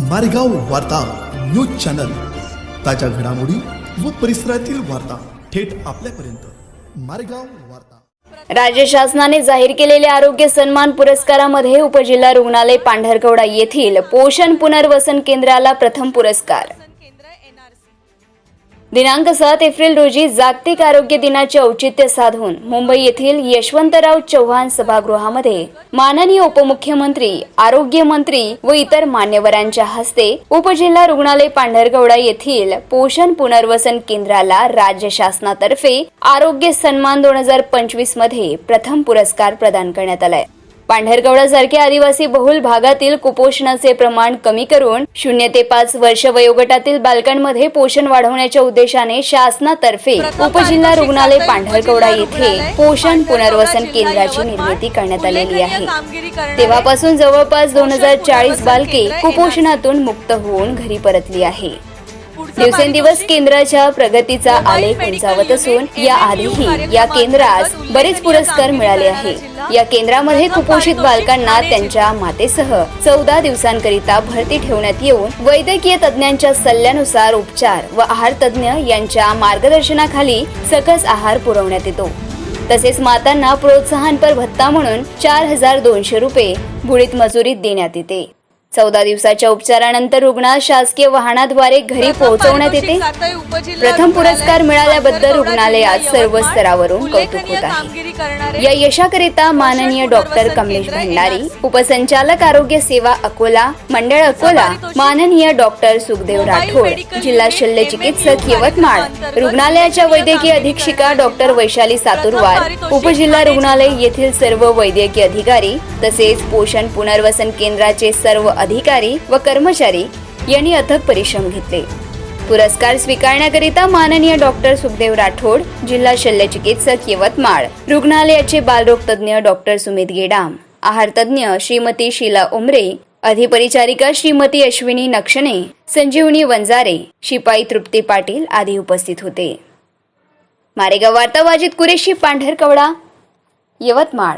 मारेगाव वार्ता news channel. ताज्या घडामोडी व परिसरातील वार्ता थेट आपल्यापर्यंत. मारेगाव वार्ता. राज्य शासनाने जाहीर केलेल्या आरोग्य सन्मान पुरस्कारामध्ये उपजिल्हा रुग्णालय पांढरकवडा येथील पोषण पुनर्वसन केंद्राला प्रथम पुरस्कार. दिनांक सात एप्रिल रोजी जागतिक आरोग्य दिनाचे औचित्य साधून मुंबई येथील यशवंतराव चव्हाण सभागृहामध्ये माननीय उपमुख्यमंत्री आरोग्य मंत्री व इतर मान्यवरांच्या हस्ते उपजिल्हा रुग्णालय पांढरगौडा येथील पोषण पुनर्वसन केंद्राला राज्य शासनातर्फे आरोग्य सन्मान दोन हजार पंचवीसमध्ये प्रथम पुरस्कार प्रदान करण्यात आलाय. पांढरकवडा सारख्या आदिवासी बहुल भागातील कुपोषणाचे प्रमाण कमी करून शून्य ते पाच वर्ष वयोगटातील बालकांमध्ये पोषण वाढवण्याच्या उद्देशाने शासनातर्फे उपजिल्हा रुग्णालय पांढरकवडा येथे पोषण पुनर्वसन केंद्राची निर्मिती करण्यात आलेली आहे. तेव्हापासून जवळपास दोन हजार चाळीस बालके कुपोषणातून मुक्त होऊन घरी परतली आहे. दिवसेंदिवस केंद्राच्या प्रगतीचा आलेख उंचावत असून या आधीही या केंद्रास बरेच पुरस्कार मिळाले आहे. या केंद्रामध्ये कुपोषित बालकांना त्यांच्या मातेसह चौदा दिवसांकरिता भरती ठेवण्यात येऊन वैद्यकीय तज्ञांच्या सल्ल्यानुसार उपचार व आहार तज्ञ यांच्या मार्गदर्शनाखाली सकस आहार पुरवण्यात येतो. तसेच मातांना प्रोत्साहनपर भत्ता म्हणून चार हजार दोनशे रुपये बुडीत मजुरीत देण्यात येते. चौदा दिवसाच्या उपचारानंतर रुग्णास शासकीय वाहनाद्वारे घरी पोहोचवण्यात येते. प्रथम पुरस्कार मिळाल्याबद्दल रुग्णालयात सर्व स्तरावरून कौतुक होत आहे. या यशाकरिता माननीय डॉक्टर कमलेश भंडारी उपसंचालक आरोग्य सेवा अकोला मंडळ अकोला माननीय डॉक्टर सुखदेव राठोड जिल्हा शल्य चिकित्सक यवतमाळ रुग्णालयाच्या वैद्यकीय अधीक्षिका डॉक्टर वैशाली सातुरवार उपजिल्हा रुग्णालय येथील सर्व वैद्यकीय अधिकारी तसेच पोषण पुनर्वसन केंद्राचे सर्व अधिकारी व कर्मचारी यांनी अथक परिश्रम घेतले. पुरस्कार स्वीकारण्याकरिता माननीय डॉक्टर सुखदेव राठोड जिल्हा शल्य चिकित्सक यवतमाळ रुग्णालयाचे बालरोग तज्ज्ञ डॉक्टर सुमित गेडाम आहार तज्ज्ञ श्रीमती शीला उमरे अधिपरिचारिका श्रीमती अश्विनी नक्षणे संजीवनी वंजारे शिपाई तृप्ती पाटील आदी उपस्थित होते. मारेगाव वार्ता वाजित कुरेशी पांढरकवडा यवतमाळ.